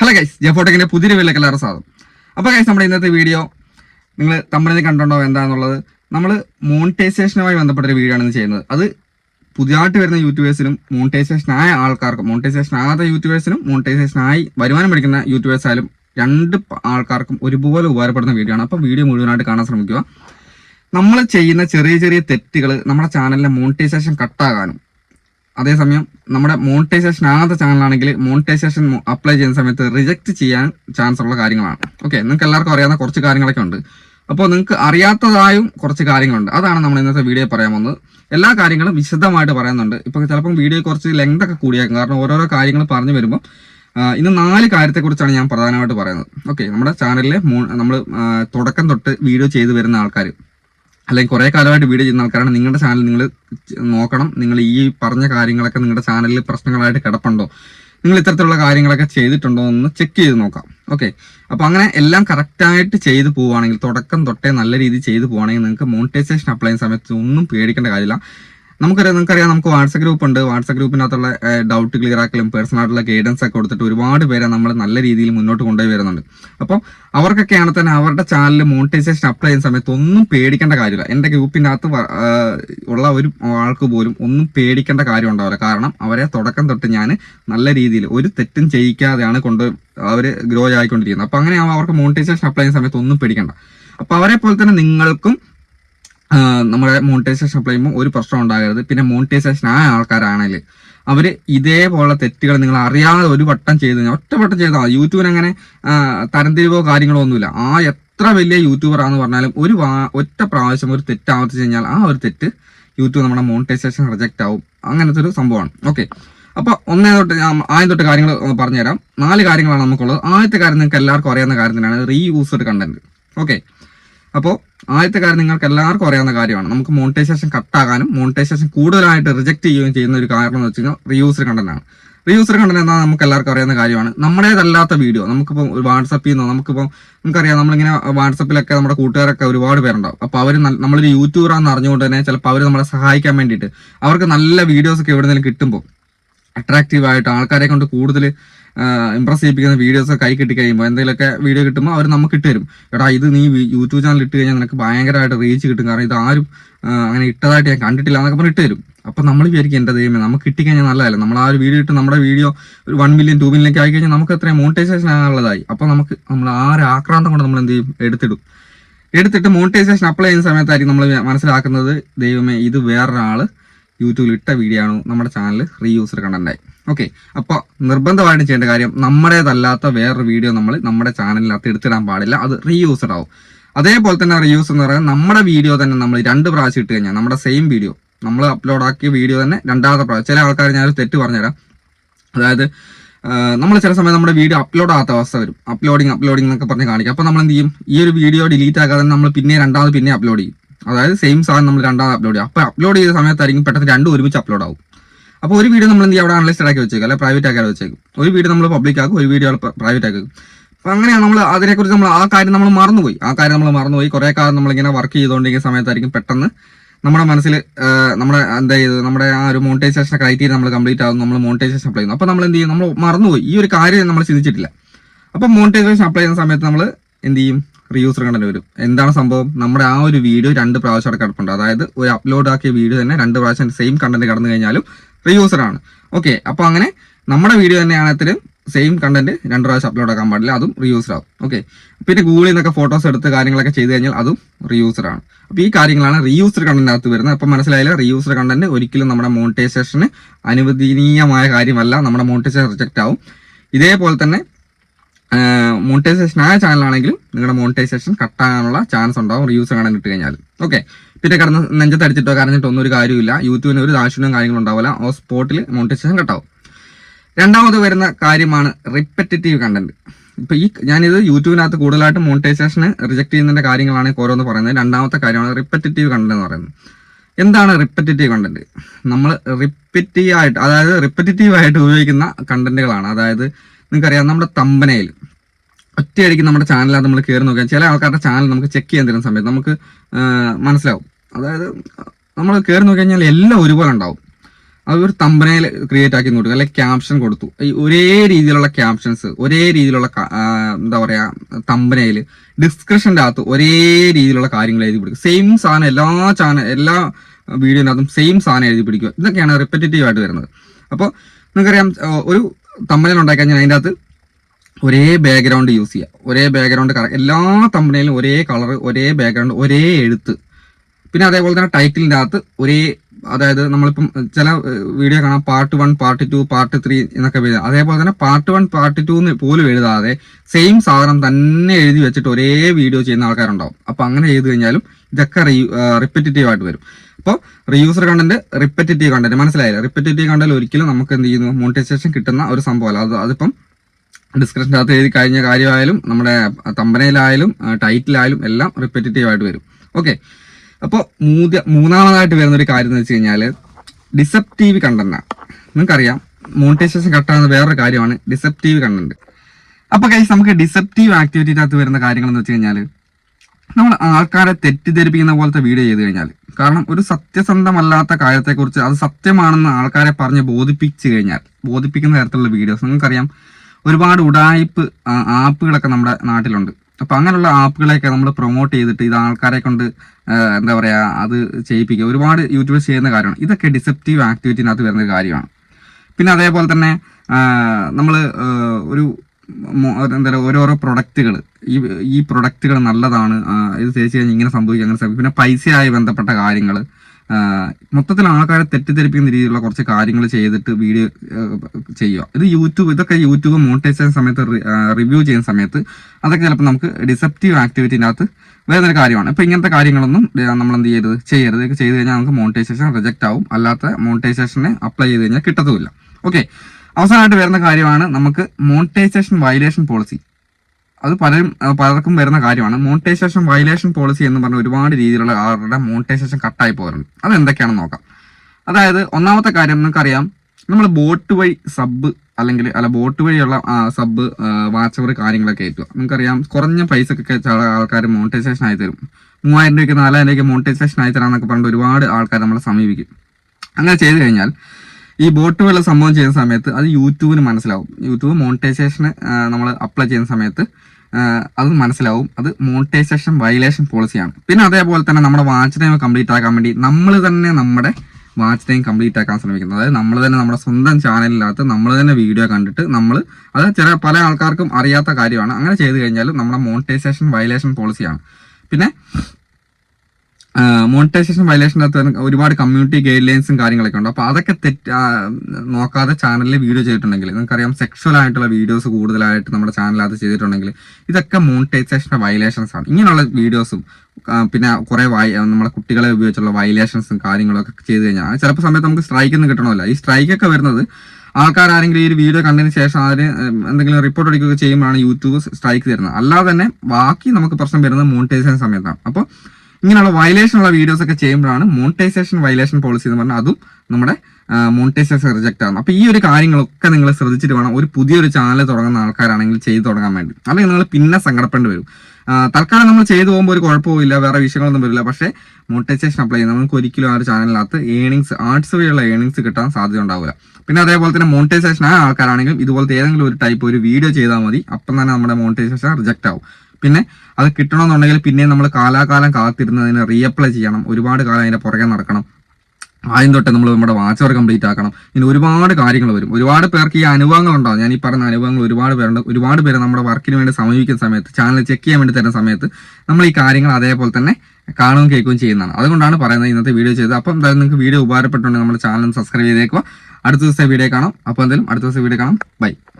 Hello guys ജെഫോട്ടെക്കിന്റെ പുതിയൊരു വില എല്ലാവരും സാധനം അപ്പോൾ ഗൈസ് നമ്മുടെ ഇന്നത്തെ വീഡിയോ നിങ്ങൾ തമ്മിൽ കണ്ടുണ്ടോ എന്താണെന്നുള്ളത് നമ്മൾ മോണിറ്റൈസേഷനുമായി ബന്ധപ്പെട്ടൊരു വീഡിയോ ആണ് ചെയ്യുന്നത്. അത് പുതിയതായിട്ട് വരുന്ന യൂട്യൂബേഴ്സിനും മോണിറ്റൈസേഷൻ ആയ ആൾക്കാർക്കും മോണിറ്റൈസേഷൻ ആകാത്ത യൂട്യൂബേഴ്സിനും മോണിറ്റൈസേഷൻ ആയി വരുമാനം പഠിക്കുന്ന യൂട്യൂബേഴ്സ് ആയാലും രണ്ട് ആൾക്കാർക്കും ഒരുപോലെ ഉപകാരപ്പെടുന്ന വീഡിയോ ആണ്. അപ്പോൾ വീഡിയോ മുഴുവനായിട്ട് കാണാൻ ശ്രമിക്കുക. നമ്മൾ ചെയ്യുന്ന ചെറിയ ചെറിയ തെറ്റുകൾ നമ്മുടെ ചാനലിലെ മോണിറ്റൈസേഷൻ കട്ടാകാനും അതേസമയം നമ്മുടെ മോണിറ്റൈസേഷൻ ആകാത്ത ചാനലാണെങ്കിൽ മോണിറ്റൈസേഷൻ അപ്ലൈ ചെയ്യുന്ന സമയത്ത് റിജക്ട് ചെയ്യാൻ ചാൻസ് ഉള്ള കാര്യങ്ങളാണ്. ഓക്കെ നിങ്ങൾക്ക് എല്ലാവർക്കും അറിയാവുന്ന കുറച്ച് കാര്യങ്ങളൊക്കെ ഉണ്ട്. അപ്പോൾ നിങ്ങൾക്ക് അറിയാത്തതായും കുറച്ച് കാര്യങ്ങളുണ്ട്. അതാണ് നമ്മൾ ഇന്നത്തെ വീഡിയോ പറയാൻ വന്നത് എല്ലാ കാര്യങ്ങളും വിശദമായിട്ട് പറയുന്നുണ്ട് ഇപ്പോൾ ചിലപ്പം വീഡിയോ കുറച്ച് ലെങ്ത് ഒക്കെ കൂടിയേക്കും. കാരണം ഓരോരോ കാര്യങ്ങൾ പറഞ്ഞു വരുമ്പോൾ ഇന്ന് നാല് കാര്യത്തെക്കുറിച്ചാണ് ഞാൻ പ്രധാനമായിട്ട് പറയുന്നത്. ഓക്കെ നമ്മുടെ ചാനലിലെ നമ്മൾ തുടക്കം തൊട്ട് വീഡിയോ ചെയ്തു വരുന്ന ആൾക്കാർ അല്ലെങ്കിൽ കുറേ കാലമായിട്ട് വീഡിയോ ചെയ്യുന്ന ആൾക്കാരാണ്. നിങ്ങളുടെ ചാനൽ നിങ്ങൾ നോക്കണം. നിങ്ങൾ ഈ പറഞ്ഞ കാര്യങ്ങളൊക്കെ നിങ്ങളുടെ ചാനലിൽ പ്രശ്നങ്ങളായിട്ട് കിടപ്പുണ്ടോ? നിങ്ങൾ ഇത്തരത്തിലുള്ള കാര്യങ്ങളൊക്കെ ചെയ്തിട്ടുണ്ടോ എന്ന് ചെക്ക് ചെയ്ത് നോക്കാം. ഓക്കെ അപ്പോൾ അങ്ങനെ എല്ലാം കറക്റ്റായിട്ട് ചെയ്തു പോവുകയാണെങ്കിൽ തുടക്കം തൊട്ടേ നല്ല രീതിയിൽ ചെയ്തു പോവുകയാണെങ്കിൽ നിങ്ങൾക്ക് മോണിറ്റൈസേഷൻ അപ്ലൈ ചെയ്യുന്ന സമയത്ത് ഒന്നും പേടിക്കേണ്ട കാര്യമില്ല. നമുക്കറിയാം നിങ്ങൾക്കറിയാം നമുക്ക് വാട്സപ്പ് ഗ്രൂപ്പ് ഉണ്ട്. വാട്സപ്പ് ഗ്രൂപ്പിനകത്തുള്ള ഡൗട്ട് ക്ലിയർ ആക്കലും പേഴ്സണൽ ആയിട്ടുള്ള ഗൈഡൻസ് ഒക്കെ കൊടുത്തിട്ട് ഒരുപാട് പേരെ നമ്മൾ നല്ല രീതിയിൽ മുന്നോട്ട് കൊണ്ടുപോയി വരുന്നുണ്ട്. അപ്പോൾ അവർക്കൊക്കെയാണ് തന്നെ അവരുടെ ചാനൽ മോണിറ്റൈസേഷൻ അപ്ലൈ ചെയ്യുന്ന സമയത്ത് ഒന്നും പേടിക്കേണ്ട കാര്യമില്ല. എന്റെ ഗ്രൂപ്പിന്റെ അകത്ത് ഉള്ള ഒരു ആൾക്ക് പോലും ഒന്നും പേടിക്കേണ്ട കാര്യം ഉണ്ടാവില്ല. കാരണം അവരെ തുടക്കം തൊട്ട് ഞാൻ നല്ല രീതിയിൽ ഒരു തെറ്റും ചെയ്യിക്കാതെയാണ് കൊണ്ട് അവർ ഗ്രോ ആയിക്കൊണ്ടിരിക്കുന്നത്. അപ്പോൾ അങ്ങനെ ആവുമ്പോൾ അവർക്ക് മോണിറ്റൈസേഷൻ അപ്ലൈ ചെയ്യുന്ന സമയത്ത് ഒന്നും പേടിക്കേണ്ട. അപ്പോൾ അവരെ പോലെ തന്നെ നിങ്ങൾക്കും നമ്മുടെ മോണിറ്റൈസേഷൻ അപ്ലൈ ചെയ്യുമ്പോൾ ഒരു പ്രശ്നം ഉണ്ടാകരുത്. പിന്നെ മോണിറ്റൈസേഷൻ ആയ ആൾക്കാരാണെങ്കിൽ അവർ ഇതേപോലെ തെറ്റുകൾ നിങ്ങൾ അറിയാതെ ഒരു വട്ടം ചെയ്ത് കഴിഞ്ഞാൽ ഒറ്റ വട്ടം ചെയ്താൽ. യൂട്യൂബിന് അങ്ങനെ തരംതിരിവോ കാര്യങ്ങളോ ഒന്നുമില്ല. ആ എത്ര വലിയ യൂട്യൂബർ ആണെന്ന് പറഞ്ഞാലും ഒരു ഒറ്റ പ്രാവശ്യം ഒരു തെറ്റ് ആവർത്തിച്ച് കഴിഞ്ഞാൽ ആ ഒരു തെറ്റ് യൂട്യൂബ് നമ്മുടെ മോണിറ്റൈസേഷൻ റിജക്റ്റ് ആവും. അങ്ങനത്തെ ഒരു സംഭവമാണ്. ഓക്കെ. അപ്പോൾ ഒന്നേ തൊട്ട് ആദ്യം തൊട്ട് കാര്യങ്ങൾ പറഞ്ഞുതരാം. നാല് കാര്യങ്ങളാണ് നമുക്കുള്ളത്. ആദ്യത്തെ കാര്യം നിങ്ങൾക്ക് എല്ലാവർക്കും അറിയാവുന്ന കാര്യം തന്നെയാണ് കണ്ടന്റ് ഓക്കെ. അപ്പോൾ ആദ്യത്തെ കാര്യം നിങ്ങൾക്ക് എല്ലാവർക്കും അറിയാവുന്ന കാര്യമാണ്. നമുക്ക് മോണിറ്റൈസേഷൻ കട്ടാകാനും മോണിറ്റൈസേഷൻ കൂടുതലായിട്ട് റിജക്ട് ചെയ്യുകയും ചെയ്യുന്ന ഒരു കാരണം എന്ന് വെച്ച് കഴിഞ്ഞാൽ റീയൂസർ കണ്ടന്റ് ആണ്. റീയൂസർ കണ്ടന്റ് എന്നാൽ നമുക്ക് എല്ലാവർക്കും അറിയാവുന്ന കാര്യമാണ്. നമ്മുടേതല്ലാത്ത വീഡിയോ നമുക്കിപ്പോൾ വാട്സപ്പിൽ നിന്നോ നമുക്കിപ്പോൾ നമുക്കറിയാം നമ്മളിങ്ങനെ വാട്സപ്പിലൊക്കെ നമ്മുടെ കൂട്ടുകാരൊക്കെ ഒരുപാട് പേരുണ്ടാവും. അപ്പോൾ അവർ നമ്മളൊരു യൂട്യൂബറാന്ന് അറിഞ്ഞുകൊണ്ട് തന്നെ ചിലപ്പോൾ അവർ നമ്മളെ സഹായിക്കാൻ വേണ്ടിയിട്ട് അവർക്ക് നല്ല വീഡിയോസൊക്കെ എവിടെ നിന്നെങ്കിലും കിട്ടുമ്പോൾ അട്രാക്റ്റീവ് ആയിട്ട് ആൾക്കാരെ കൊണ്ട് കൂടുതൽ ഇമ്പ്രസ് ചെയ്യിപ്പിക്കുന്ന വീഡിയോസ് കൈ കിട്ടി കഴിയുമ്പോൾ എന്തെങ്കിലുമൊക്കെ വീഡിയോ കിട്ടുമ്പോൾ അവർ നമുക്ക് ഇട്ട് തരും. എടാ ഇത് നീ യൂട്യൂബ് ചാനൽ ഇട്ട് കഴിഞ്ഞാൽ നിനക്ക് ഭയങ്കരമായിട്ട് റീച്ച് കിട്ടും. കാരണം ഇത് ആരും അങ്ങനെ ഇട്ടതായിട്ട് ഞാൻ കണ്ടിട്ടില്ല എന്നൊക്കെ പറഞ്ഞ് ഇട്ട് തരും. അപ്പം നമ്മൾ വിചാരിക്കും എന്റെ ദൈവമേ നമുക്ക് കിട്ടിക്കഴിഞ്ഞാൽ നല്ലതല്ല? നമ്മൾ ആ ഒരു വീഡിയോ ഇട്ട് നമ്മുടെ വീഡിയോ ഒരു വൺ മില്യൺ ടു മില്യൺ ആയി കഴിഞ്ഞാൽ നമുക്ക് അത്രയും മോണിറ്റൈസേഷൻ ആകാനുള്ളതായി. അപ്പോൾ നമുക്ക് നമ്മൾ ആ ഒരു ആക്രാന്തം കൊണ്ട് നമ്മൾ എന്ത് ചെയ്യും? എടുത്തിടും. എടുത്തിട്ട് മോണിറ്റൈസേഷൻ അപ്ലൈ ചെയ്യുന്ന സമയത്തായിരിക്കും നമ്മൾ മനസ്സിലാക്കുന്നത് ദൈവമേ ഇത് വേറൊരാൾ യൂട്യൂബിൽ ഇട്ട വീഡിയോ ആണ് നമ്മുടെ ചാനൽ റീയൂസർ കണ്ടന്റായി ഓക്കെ അപ്പോൾ നിർബന്ധമായിട്ട് ചെയ്യേണ്ട കാര്യം നമ്മുടേതല്ലാത്ത വേറൊരു വീഡിയോ നമ്മൾ നമ്മുടെ ചാനലിനകത്ത് എടുത്തിടാൻ പാടില്ല അത് റീയൂസ്ഡ് ആവും. അതേപോലെ തന്നെ റീയൂസ് എന്ന് പറയുന്നത് നമ്മുടെ വീഡിയോ തന്നെ നമ്മൾ രണ്ട് പ്രാവശ്യം ഇട്ട് കഴിഞ്ഞാൽ നമ്മുടെ സെയിം വീഡിയോ നമ്മൾ അപ്ലോഡ് ആക്കിയ വീഡിയോ തന്നെ രണ്ടാമത്തെ പ്രാവശ്യം. ചില ആൾക്കാർ ഞാനൊരു തെറ്റ് പറഞ്ഞുതരാം. അതായത് നമ്മൾ ചില സമയം നമ്മുടെ വീഡിയോ അപ്ലോഡ് ആകാത്ത അവസ്ഥ വരും. അപ്ലോഡിങ് അപ്ലോഡിങ് എന്നൊക്കെ പറഞ്ഞ് കാണിക്കും. അപ്പോൾ നമ്മൾ എന്ത് ചെയ്യും? ഈ ഒരു വീഡിയോ ഡിലീറ്റ് ആക്കാതെ നമ്മൾ പിന്നെ രണ്ടാമത് പിന്നെ അപ്ലോഡ് ചെയ്യും. അതായത് സെയിം സാധനം നമ്മൾ രണ്ടാമത് അപ്ലോഡ് ചെയ്യുക അപ്പോൾ അപ്ലോഡ് ചെയ്ത സമയത്തായിരിക്കും പെട്ടെന്ന് രണ്ടും ഒരുമിച്ച് അപ്ലോഡ് ആവും. അപ്പോൾ ഒരു വീഡിയോ നമ്മൾ എന്ത് അവിടെ അനലിസ്റ്റ് ആക്കി വെച്ചേക്കും അല്ലെങ്കിൽ പ്രൈവറ്റ് ആക്കി വെച്ചേക്കും. ഒരു വീഡിയോ നമ്മൾ പബ്ലിക് ആക്കും ഒരു വീഡിയോ പ്രൈവറ്റ് ആക്കും അപ്പോൾ അങ്ങനെയാണ് നമ്മൾ അതിനെക്കുറിച്ച് നമ്മൾ ആ കാര്യം നമ്മൾ മറന്നുപോയി. ആ കാര്യം നമ്മൾ മറന്നുപോയി. കുറേ കാലം നമ്മളിങ്ങനെ വർക്ക് ചെയ്തുകൊണ്ടിരിക്കുന്ന സമയത്തായിരിക്കും പെട്ടെന്ന് നമ്മുടെ മനസ്സിൽ നമ്മുടെ എന്താ ചെയ്ത് നമ്മുടെ ആ ഒരു മോണിറ്റൈസേഷൻ ക്രൈറ്റീരിയ നമ്മൾ കംപ്ലീറ്റ് ആകും നമ്മൾ മോണിറ്റൈസേഷൻ അപ്ലൈ ചെയ്യുന്നു. അപ്പോൾ നമ്മൾ എന്ത് ചെയ്യും? നമ്മൾ മറന്നുപോയി. ഈ ഒരു കാര്യം നമ്മൾ ചിന്തിച്ചിട്ടില്ല. അപ്പോൾ മോണിറ്റൈസേഷൻ അപ്ലൈ ചെയ്യുന്ന സമയത്ത് നമ്മൾ എന്ത് ചെയ്യും? റീയൂസർ കണ്ടന്റ് വരും. എന്താണ് സംഭവം? നമ്മുടെ ആ ഒരു വീഡിയോ രണ്ട് പ്രാവശ്യം അവിടെ കിടപ്പുണ്ട്. അതായത് ഒരു അപ്ലോഡ് ആക്കിയ വീഡിയോ തന്നെ രണ്ട് പ്രാവശ്യം സെയിം കണ്ടന്റ് കടന്നു കഴിഞ്ഞാലും റീയൂസർ ആണ്. ഓക്കെ അപ്പോൾ അങ്ങനെ നമ്മുടെ വീഡിയോ തന്നെയാണെങ്കിലും സെയിം കണ്ടന്റ് രണ്ട് പ്രാവശ്യം അപ്ലോഡ് ആക്കാൻ പാടില്ല അതും റീയൂസർ ആവും. ഓക്കെ പിന്നെ ഗൂഗിളിൽ നിന്നൊക്കെ ഫോട്ടോസ് എടുത്ത് കാര്യങ്ങളൊക്കെ ചെയ്ത് കഴിഞ്ഞാൽ അതും റീയൂസർ ആണ്. അപ്പോൾ ഈ കാര്യങ്ങളാണ് റീയൂസർ കണ്ടന്റ് അകത്ത് വരുന്നത്. അപ്പം മനസ്സിലായാലും റീയൂസർ കണ്ടന്റ് ഒരിക്കലും നമ്മുടെ മോണിറ്റൈസേഷന് അനുവദനീയമായ കാര്യമല്ല. നമ്മുടെ മോണിറ്റൈസേഷൻ റിജക്റ്റ് ആവും. ഇതേപോലെ തന്നെ മോണിറ്റൈസേഷൻ ആയ ചാനലാണെങ്കിലും നിങ്ങളുടെ മോണിറ്റൈസേഷൻ കട്ടാകാനുള്ള ചാൻസ് ഉണ്ടാവും റിവ്യൂസ് കാണാൻ ഇട്ട് കഴിഞ്ഞാൽ. ഓക്കെ പിന്നെ കിടന്ന് നെഞ്ചത്ത് അടിച്ചിട്ടോ കരഞ്ഞിട്ടോ ഒന്നും ഒരു കാര്യമില്ല യൂട്യൂബിന് ഒരു ദാക്ഷിണ്യവും കാര്യങ്ങളും ഉണ്ടാവില്ല. ആ സ്പോട്ടിൽ മോണിറ്റൈസേഷൻ കട്ടാവും രണ്ടാമത് വരുന്ന കാര്യമാണ് റിപ്പറ്റേറ്റീവ് കണ്ടന്റ് ഇപ്പൊ ഈ ഞാനിത് യൂട്യൂബിനകത്ത് കൂടുതലായിട്ട് മോണിറ്റൈസേഷന് റിജക്ട് ചെയ്യുന്നതിന്റെ കാര്യങ്ങളാണ് ഓരോന്ന് പറയുന്നത്. രണ്ടാമത്തെ കാര്യമാണ് റിപ്പറ്റേറ്റീവ് കണ്ടന്റ് എന്ന് പറയുന്നത്. എന്താണ് റിപ്പറ്റേറ്റീവ് കണ്ടന്റ് നമ്മൾ റിപ്പറ്റീവ് ആയിട്ട് അതായത് റിപ്പറ്റേറ്റീവ് ആയിട്ട് ഉപയോഗിക്കുന്ന കണ്ടന്റുകളാണ് അതായത് നിങ്ങൾക്കറിയാം നമ്മുടെ തമ്പനയിൽ ഒറ്റയടിക്ക് നമ്മുടെ ചാനലാണ് നമ്മൾ കയറി നോക്കുക ചില ആൾക്കാരുടെ ചാനൽ നമുക്ക് ചെക്ക് ചെയ്യാൻ തരുന്ന സമയത്ത് നമുക്ക് മനസ്സിലാവും. അതായത് നമ്മൾ കയറി നോക്കി കഴിഞ്ഞാൽ എല്ലാം ഒരുപോലെ ഉണ്ടാവും. ഒരു തമ്പനയിൽ ക്രിയേറ്റ് ആക്കി കൊടുക്കുക അല്ലെങ്കിൽ ക്യാപ്ഷൻ കൊടുത്തു. ഈ ഒരേ രീതിയിലുള്ള ക്യാപ്ഷൻസ് ഒരേ രീതിയിലുള്ള എന്താ പറയുക തമ്പനയിൽ ഡിസ്ക്രിപ്ഷന്റെ അകത്ത് ഒരേ രീതിയിലുള്ള കാര്യങ്ങൾ എഴുതി പിടിക്കും. സെയിം സാധനം എല്ലാ ചാനൽ എല്ലാ വീഡിയോനകത്തും സെയിം സാധനം എഴുതി പിടിക്കുക ഇതൊക്കെയാണ് റിപ്പറ്റേറ്റീവ് ആയിട്ട് വരുന്നത്. അപ്പോൾ നിങ്ങൾക്കറിയാം ഒരു തമ്പനയിൽ ഉണ്ടാക്കി കഴിഞ്ഞാൽ അതിന്റെ അകത്ത് ഒരേ ബാക്ക്ഗ്രൗണ്ട് യൂസ് ചെയ്യുക ഒരേ ബാക്ക്ഗ്രൗണ്ട് എല്ലാ തമ്പനയിലും ഒരേ കളർ ഒരേ ബാക്ക്ഗ്രൗണ്ട് ഒരേ എഴുത്ത്. പിന്നെ അതേപോലെ തന്നെ ടൈറ്റിലിന്റെ അകത്ത് ഒരേ അതായത് നമ്മളിപ്പം ചില വീഡിയോ കാണാം part one part two part three എന്നൊക്കെ എഴുതാം അതേപോലെ തന്നെ പാർട്ട് വൺ പാർട്ട് ടു എന്ന് പോലും എഴുതാതെ സെയിം സാധനം തന്നെ എഴുതി വെച്ചിട്ട് ഒരേ വീഡിയോ ചെയ്യുന്ന ആൾക്കാരുണ്ടാവും. അപ്പം അങ്ങനെ ചെയ്ത് കഴിഞ്ഞാലും ഇതൊക്കെ റിപ്പറ്റേറ്റീവ് ആയിട്ട് വരും. അപ്പോൾ റീയൂസർ കണ്ടന്റ് റിപ്പറ്റേറ്റീവ് കണ്ടന്റ് മനസ്സിലായില്ല? റിപ്പറ്റേറ്റീവ് കണ്ടന്റ് ഒരിക്കലും നമുക്ക് എന്ത് ചെയ്യുന്നു? മോണിറ്റൈസേഷൻ കിട്ടുന്ന ഒരു സംഭവമല്ല. അത് അതിപ്പം ഡിസ്ക്രിപ്ഷന്റെ അകത്ത് എഴുതി കഴിഞ്ഞ കാര്യമായാലും നമ്മുടെ തമ്പനയിലായാലും ടൈറ്റിലായാലും എല്ലാം റിപ്പറ്റേറ്റീവ് ആയിട്ട് വരും. ഓക്കെ അപ്പോൾ മൂന്ന് മൂന്നാമതായിട്ട് വരുന്ന ഒരു കാര്യം എന്ന് വെച്ച് കഴിഞ്ഞാൽ ഡിസെപ്റ്റീവ് കണ്ടന്റാണ് നിങ്ങൾക്കറിയാം മോണിറ്റൈസേഷൻ കട്ടാകുന്ന വേറൊരു കാര്യമാണ് ഡിസെപ്റ്റീവ് കണ്ടന്റ് അപ്പോൾ കൈസ് നമുക്ക് ഡിസെപ്റ്റീവ് ആക്ടിവിറ്റിക്കകത്ത് വരുന്ന കാര്യങ്ങൾ എന്ന് വെച്ച് കഴിഞ്ഞാൽ നമ്മൾ ആൾക്കാരെ തെറ്റിദ്ധരിപ്പിക്കുന്ന പോലത്തെ വീഡിയോ ചെയ്ത് കഴിഞ്ഞാൽ കാരണം ഒരു സത്യസന്ധമല്ലാത്ത കാര്യത്തെക്കുറിച്ച് അത് സത്യമാണെന്ന് ആൾക്കാരെ പറഞ്ഞ് ബോധിപ്പിച്ചു കഴിഞ്ഞാൽ ബോധിപ്പിക്കുന്ന തരത്തിലുള്ള വീഡിയോസ് നിങ്ങൾക്കറിയാം ഒരുപാട് ഉടായ്പ് ആപ്പുകളൊക്കെ നമ്മുടെ നാട്ടിലുണ്ട്. അപ്പം അങ്ങനെയുള്ള ആപ്പുകളെയൊക്കെ നമ്മൾ പ്രൊമോട്ട് ചെയ്തിട്ട് ഇത് ആൾക്കാരെ കൊണ്ട് എന്താ പറയുക അത് ചെയ്യിപ്പിക്കുക. ഒരുപാട് യൂട്യൂബേഴ്സ് ചെയ്യുന്ന കാര്യമാണ്. ഇതൊക്കെ ഡിസെപ്റ്റീവ് ആക്ടിവിറ്റിനകത്ത് വരുന്ന ഒരു കാര്യമാണ്. പിന്നെ അതേപോലെ തന്നെ നമ്മൾ ഒരു എന്താ പറയുക ഓരോരോ പ്രൊഡക്റ്റുകൾ ഈ ഈ പ്രൊഡക്റ്റുകൾ നല്ലതാണ്. ഇത് തേച്ച് കഴിഞ്ഞാൽ ഇങ്ങനെ സംഭവിക്കും അങ്ങനെ സംഭവിക്കും. പിന്നെ പൈസയായി ബന്ധപ്പെട്ട കാര്യങ്ങൾ. മൊത്തത്തിൽ ആൾക്കാരെ തെറ്റിദ്ധരിപ്പിക്കുന്ന രീതിയിലുള്ള കുറച്ച് കാര്യങ്ങൾ ചെയ്തിട്ട് വീഡിയോ ചെയ്യുക. ഇത് യൂട്യൂബ് ഇതൊക്കെ യൂട്യൂബ് മോണിറ്റൈസ് ചെയ്യുന്ന സമയത്ത് റിവ്യൂ ചെയ്യുന്ന സമയത്ത് അതൊക്കെ ചിലപ്പോൾ നമുക്ക് ഡിസെപ്റ്റീവ് അകത്ത് വേറൊരു കാര്യമാണ്. ഇപ്പോൾ ഇങ്ങനത്തെ കാര്യങ്ങളൊന്നും നമ്മൾ എന്ത് ചെയ്യരുത്? ചെയ്യരുത്. ഇതൊക്കെ ചെയ്ത് കഴിഞ്ഞാൽ നമുക്ക് മോണിറ്റൈസേഷൻ റിജക്റ്റ് ആവും. അല്ലാത്ത മോണിറ്റൈസേഷനെ അപ്ലൈ ചെയ്ത് കഴിഞ്ഞാൽ കിട്ടത്തുമില്ല. ഓക്കെ അവസാനമായിട്ട് വരുന്ന കാര്യമാണ് നമുക്ക് മോണിറ്റൈസേഷൻ വയലേഷൻ പോളിസി അത് പലരും പലർക്കും വരുന്ന കാര്യമാണ്. മോണിറ്റൈസേഷൻ വയലേഷൻ പോളിസി എന്ന് പറഞ്ഞ ഒരുപാട് രീതിയിലുള്ള ആളുടെ മോണിറ്റൈസേഷൻ കട്ടായി പോകാറുണ്ട് അത് എന്തൊക്കെയാണെന്ന് നോക്കാം. അതായത് ഒന്നാമത്തെ കാര്യം നിങ്ങൾക്കറിയാം നമ്മൾ ബോട്ട് വഴി സബ് അല്ലെങ്കിൽ അല്ല ബോട്ട് വഴിയുള്ള സബ് വാച്ചവർ കാര്യങ്ങളൊക്കെ ഏറ്റുക നിങ്ങൾക്കറിയാം കുറഞ്ഞ പൈസക്കൊക്കെ ചില ആൾക്കാർ മോണിറ്റൈസേഷൻ ആയി തരും. മൂവായിരം രൂപയ്ക്ക് നാലായിരം രൂപയ്ക്ക് മോണിറ്റൈസേഷൻ ആയി തരാമെന്നൊക്കെ പറഞ്ഞിട്ട് ഒരുപാട് ആൾക്കാർ നമ്മളെ സമീപിക്കും. അങ്ങനെ ചെയ്തു കഴിഞ്ഞാൽ ഈ ബോട്ട് വെള്ള സംഭവം ചെയ്യുന്ന സമയത്ത് അത് യൂട്യൂബിന് മനസ്സിലാവും. യൂട്യൂബ് മോണിറ്റൈസേഷന് നമ്മൾ അപ്ലൈ ചെയ്യുന്ന സമയത്ത് അത് മനസ്സിലാവും. അത് മോണിറ്റൈസേഷൻ വയലേഷൻ പോളിസിയാണ് പിന്നെ അതേപോലെ തന്നെ നമ്മുടെ വാച്ച് ടൈം കംപ്ലീറ്റ് ആക്കാൻ വേണ്ടി നമ്മൾ തന്നെ നമ്മുടെ വാച്ച് ടൈം കംപ്ലീറ്റ് ആക്കാൻ ശ്രമിക്കുന്നത് അതായത് നമ്മൾ തന്നെ നമ്മുടെ സ്വന്തം ചാനലിനകത്ത് നമ്മൾ തന്നെ വീഡിയോ കണ്ടിട്ട് നമ്മൾ അത് ചില പല ആൾക്കാർക്കും അറിയാത്ത കാര്യമാണ്. അങ്ങനെ ചെയ്തു കഴിഞ്ഞാൽ നമ്മുടെ മോണിറ്റൈസേഷൻ വയലേഷൻ പോളിസിയാണ് പിന്നെ മോണിറ്റൈസേഷൻ വയലേഷൻ ഒരുപാട് കമ്മ്യൂണിറ്റി ഗൈഡ് ലൈൻസും കാര്യങ്ങളൊക്കെ ഉണ്ട്. അപ്പൊ അതൊക്കെ തെറ്റ് നോക്കാതെ ചാനലിൽ വീഡിയോ ചെയ്തിട്ടുണ്ടെങ്കിൽ നിങ്ങൾക്കറിയാം സെക്ഷൽ ആയിട്ടുള്ള വീഡിയോസ് കൂടുതലായിട്ട് നമ്മുടെ ചാനലകത്ത് ചെയ്തിട്ടുണ്ടെങ്കിൽ ഇതൊക്കെ മോണിറ്റൈസേഷന്റെ വയലേഷൻസ് ആണ്. ഇങ്ങനെയുള്ള വീഡിയോസും പിന്നെ കുറെ നമ്മളെ കുട്ടികളെ ഉപയോഗിച്ചുള്ള വയലേഷൻസും കാര്യങ്ങളൊക്കെ ചെയ്ത് കഴിഞ്ഞാൽ ചിലപ്പോൾ സമയത്ത് നമുക്ക് സ്ട്രൈക്ക് ഒന്നും കിട്ടണമല്ല. ഈ സ്ട്രൈക്ക് ഒക്കെ വരുന്നത് ആൾക്കാർ ആരെങ്കിലും ഈ ഒരു വീഡിയോ കണ്ടതിന് ശേഷം അവർ എന്തെങ്കിലും റിപ്പോർട്ട് അടിക്കുകയൊക്കെ ചെയ്യുമ്പോഴാണ് യൂട്യൂബ് സ്ട്രൈക്ക് തരുന്നത്. അല്ലാതെ തന്നെ ബാക്കി നമുക്ക് പ്രശ്നം വരുന്നത് മോണിറ്റൈസേഷൻ സമയത്താണ്. അപ്പോൾ ഇങ്ങനെയുള്ള വയലേഷൻ ഉള്ള വീഡിയോസ് ഒക്കെ ചെയ്യുമ്പോഴാണ് മോണിറ്റൈസേഷൻ വയലേഷൻ പോളിസി എന്ന് പറഞ്ഞാൽ അതും നമ്മുടെ മോണിറ്റൈസേഷൻ റിജക്ട് ആകുന്നത് അപ്പൊ ഈ ഒരു കാര്യങ്ങളൊക്കെ നിങ്ങൾ ശ്രദ്ധിച്ചിട്ട് വേണം ഒരു പുതിയൊരു ചാനൽ തുടങ്ങുന്ന ആൾക്കാരാണെങ്കിൽ ചെയ്തു തുടങ്ങാൻ വേണ്ടി. അല്ലെങ്കിൽ നിങ്ങൾ പിന്നെ സങ്കടപ്പെടേണ്ടി വരും. തൽക്കാലം നമ്മൾ ചെയ്തു പോകുമ്പോൾ ഒരു കുഴപ്പമില്ല വേറെ വിഷയങ്ങളൊന്നും വരില്ല. പക്ഷേ മോണിറ്റൈസേഷൻ അപ്ലൈ ചെയ്യുന്നത് നമുക്ക് ഒരിക്കലും ആ ഒരു ചാനലിനകത്ത് ഏണിങ്സ് ആർട്സ് വഴിയുള്ള ഏണിങ്സ് കിട്ടാൻ സാധ്യത ഉണ്ടാവില്ല. പിന്നെ അതേപോലെ തന്നെ മോണിറ്റൈസേഷൻ ആയ ആൾക്കാരാണെങ്കിലും ഇതുപോലത്തെ ഏതെങ്കിലും ഒരു ടൈപ്പ് ഒരു വീഡിയോ ചെയ്താൽ മതി. അപ്പം തന്നെ നമ്മുടെ മോണിറ്റൈസേഷൻ റിജക്ട് ആവും. പിന്നെ അത് കിട്ടണമെന്നുണ്ടെങ്കിൽ പിന്നെ നമ്മൾ കാലാകാലം കാത്തിരുന്നതിന് റീഅപ്ലൈ ചെയ്യണം. ഒരുപാട് കാലം അതിന്റെ പുറകെ നടക്കണം. ആദ്യം തൊട്ട് നമ്മൾ നമ്മുടെ വാച്ചവർ കംപ്ലീറ്റ് ആക്കണം. ഇനി ഒരുപാട് കാര്യങ്ങൾ വരും. ഒരുപാട് പേർക്ക് ഈ അനുഭവങ്ങൾ ഉണ്ടാവും. ഞാൻ ഈ പറഞ്ഞ അനുഭവങ്ങൾ ഒരുപാട് പേരുണ്ട്. ഒരുപാട് പേര് നമ്മുടെ വർക്കിന് വേണ്ടി സമീപിക്കുന്ന സമയത്ത് ചാനൽ ചെക്ക് ചെയ്യാൻ വേണ്ടി തരുന്ന സമയത്ത് നമ്മൾ ഈ കാര്യങ്ങൾ അതേപോലെ തന്നെ കാണുകയും കേൾക്കുകയും ചെയ്യുന്നതാണ്. അതുകൊണ്ടാണ് പറയുന്നത് ഇന്നത്തെ വീഡിയോ ചെയ്തത്. അപ്പം എന്തായാലും നിങ്ങൾക്ക് വീഡിയോ ഉപകാരപ്പെട്ടുണ്ടെങ്കിൽ നമ്മുടെ ചാനൽ സബ്സ്ക്രൈബ് ചെയ്തേക്കുക. അടുത്ത ദിവസത്തെ വീഡിയോ കാണാം. അപ്പോൾ എന്തായാലും അടുത്ത ദിവസത്തെ വീഡിയോ കാണാം. ബൈ